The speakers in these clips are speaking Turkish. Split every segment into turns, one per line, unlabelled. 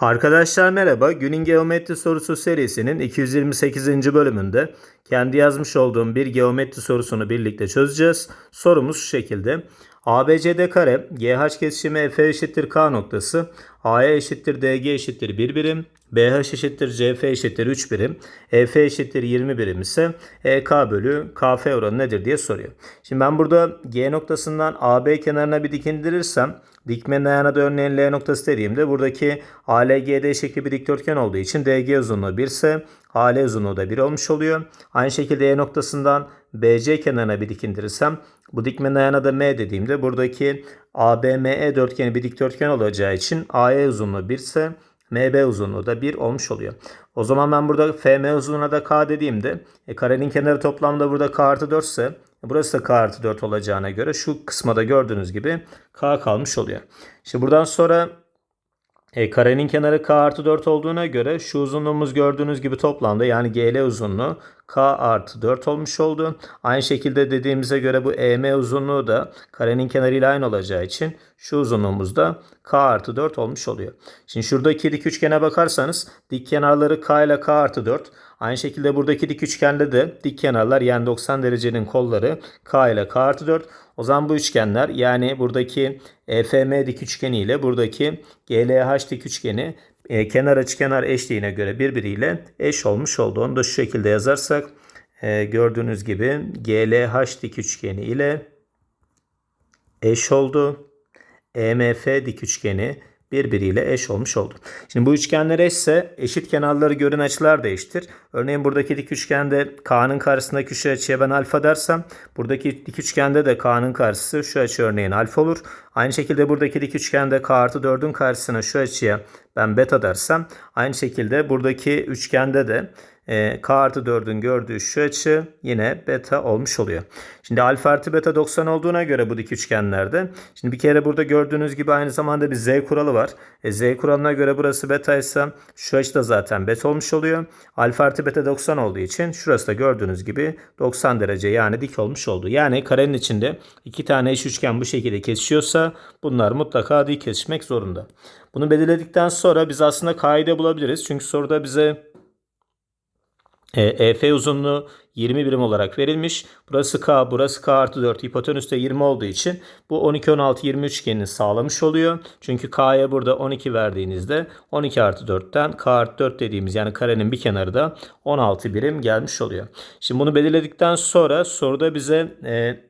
Arkadaşlar merhaba. Günün geometri sorusu serisinin 228. bölümünde kendi yazmış olduğum bir geometri sorusunu birlikte çözeceğiz. Sorumuz şu şekilde. ABCD kare GH kesişimi F eşittir K noktası AE eşittir DG eşittir 1 birim BH eşittir CF eşittir 3 birim EF eşittir 20 birim ise EK bölü KF oranı nedir diye soruyor. Şimdi ben burada G noktasından AB kenarına bir dikindirirsem dikmenin ayağına da örneğin L noktası dediğimde buradaki ALGD şekli bir dikdörtgen olduğu için DG uzunluğu 1 ise AL uzunluğu da 1 olmuş oluyor. Aynı şekilde E noktasından BC kenarına bir dikindirirsem bu dikmenin ayağına da M dediğimde buradaki ABME dörtgeni bir dikdörtgen olacağı için AE uzunluğu 1 ise MB uzunluğu da 1 olmuş oluyor. O zaman ben burada FM uzunluğuna da K dediğimde e, karenin kenarı toplamda burada K artı 4 ise e, burası da K artı 4 olacağına göre şu kısma da gördüğünüz gibi K kalmış oluyor. İşte buradan sonra e, karenin kenarı k artı 4 olduğuna göre şu uzunluğumuz gördüğünüz gibi toplamda yani GL uzunluğu k artı 4 olmuş oldu. Aynı şekilde dediğimize göre bu EM uzunluğu da karenin kenarıyla aynı olacağı için şu uzunluğumuz da k artı 4 olmuş oluyor. Şimdi şuradaki dik üçgene bakarsanız dik kenarları k ile k artı 4. Aynı şekilde buradaki dik üçgende de dik kenarlar yani 90 derecenin kolları k ile k artı 4. O zaman bu üçgenler yani buradaki EFM dik üçgeni ile buradaki GLH dik üçgeni e, kenar açıkenar eşliğine göre birbiriyle eş olmuş oldu. Onu da şu şekilde yazarsak e, gördüğünüz gibi GLH dik üçgeni ile eş oldu. EMF dik üçgeni birbiriyle eş olmuş oldu. Şimdi bu üçgenler eşse eşit kenarları görün açılar da eşittir. Örneğin buradaki dik üçgende K'nın karşısındaki şu açıya ben alfa dersem buradaki dik üçgende de K'nın karşısı şu açı örneğin alfa olur. Aynı şekilde buradaki dik üçgende K artı 4'ün karşısına şu açıya ben beta dersem aynı şekilde buradaki üçgende de e, K artı 4'ün gördüğü şu açı yine beta olmuş oluyor. Şimdi alfa artı beta 90 olduğuna göre bu dik üçgenlerde. Şimdi bir kere burada gördüğünüz gibi aynı zamanda bir z kuralı var. E, z kuralına göre burası beta ise şu açı da zaten beta olmuş oluyor. Alfa artı beta 90 olduğu için şurası da gördüğünüz gibi 90 derece yani dik olmuş oldu. Yani karenin içinde iki tane eş üçgen bu şekilde kesişiyorsa bunlar mutlaka dik kesişmek zorunda. Bunu belirledikten sonra biz aslında kaide bulabiliriz. Çünkü soruda bize e, EF uzunluğu 20 birim olarak verilmiş. Burası K, burası K artı 4. Hipotenüs de 20 olduğu için bu 12, 16, 20 üçgenini sağlamış oluyor. Çünkü K'ya burada 12 verdiğinizde 12 artı 4'ten K artı 4 dediğimiz yani karenin bir kenarı da 16 birim gelmiş oluyor. Şimdi bunu belirledikten sonra soruda bize e,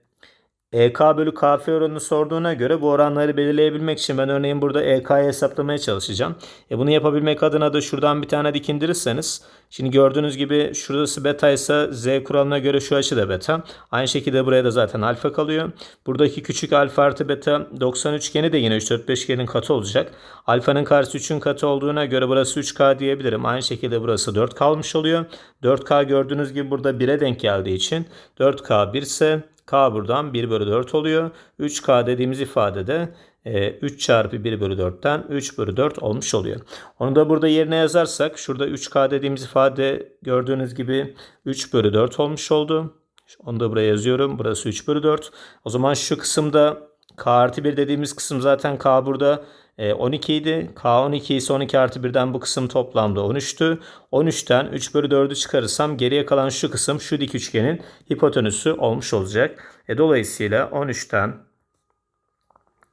EK bölü KF oranını sorduğuna göre bu oranları belirleyebilmek için ben örneğin burada EK'yı hesaplamaya çalışacağım. E bunu yapabilmek adına da şuradan bir tane dik indirirseniz şimdi gördüğünüz gibi şurası beta ise Z kuralına göre şu açı da beta. Aynı şekilde buraya da zaten alfa kalıyor. Buradaki küçük alfa artı beta 90 üçgeni de yine 3 4 5 üçgenin katı olacak. Alfanın karşısı 3'ün katı olduğuna göre burası 3K diyebilirim. Aynı şekilde burası 4 kalmış oluyor. 4K gördüğünüz gibi burada 1'e denk geldiği için 4K 1 ise K buradan 1 bölü 4 oluyor. 3K dediğimiz ifadede 3 e, çarpı 1 bölü 4'ten 3 bölü 4 olmuş oluyor. Onu da burada yerine yazarsak şurada 3K dediğimiz ifade gördüğünüz gibi 3 bölü 4 olmuş oldu. Onu da buraya yazıyorum. Burası 3 bölü 4. O zaman şu kısımda K artı 1 dediğimiz kısım zaten K burada 12 idi. K 12 ise 12 artı 1'den bu kısım toplamda 13'tü. 13'ten 3 bölü 4'ü çıkarırsam geriye kalan şu kısım şu dik üçgenin hipotenüsü olmuş olacak. E, dolayısıyla 13'ten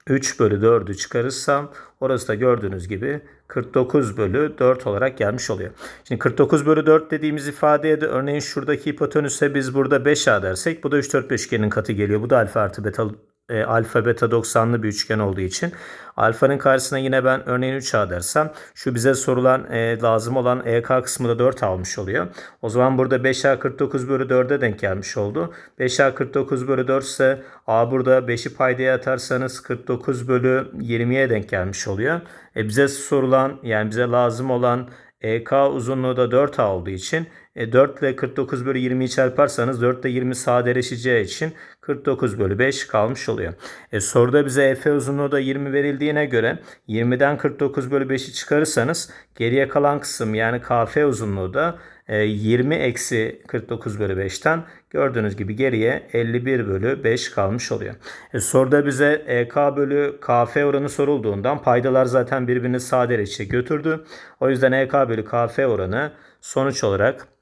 3 bölü 4'ü çıkarırsam orası da gördüğünüz gibi 49 bölü 4 olarak gelmiş oluyor. Şimdi 49 bölü 4 dediğimiz ifadeye de örneğin şuradaki hipotenüse biz burada 5A dersek bu da 3 4 5 üçgenin katı geliyor. Bu da alfa artı beta e, alfa beta 90'lı bir üçgen olduğu için alfanın karşısına yine ben örneğin 3A dersem şu bize sorulan e, lazım olan EK kısmı da 4 almış oluyor. O zaman burada 5A 49 bölü 4'e denk gelmiş oldu. 5A 49 bölü 4 ise A burada 5'i paydaya atarsanız 49 bölü 20'ye denk gelmiş oluyor. E, bize sorulan yani bize lazım olan EK uzunluğu da 4A olduğu için e, 4 ile 49 bölü 20'yi çarparsanız 4 ile 20 sadeleşeceği için 49 bölü 5 kalmış oluyor. E, soruda bize Efe uzunluğu da 20 verildiğine göre 20'den 49 bölü 5'i çıkarırsanız geriye kalan kısım yani KF uzunluğu da e, 20 eksi 49 bölü 5'ten gördüğünüz gibi geriye 51 bölü 5 kalmış oluyor. E, soruda bize EK bölü KF oranı sorulduğundan paydalar zaten birbirini sadeleşe götürdü. O yüzden EK bölü KF oranı sonuç olarak e,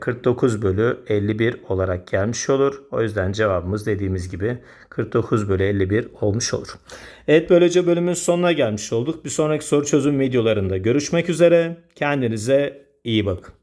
49 bölü 51 olarak gelmiş olur. O yüzden cevabımız dediğimiz gibi 49 bölü 51 olmuş olur. Evet böylece bölümün sonuna gelmiş olduk. Bir sonraki soru çözüm videolarında görüşmek üzere. Kendinize iyi bakın.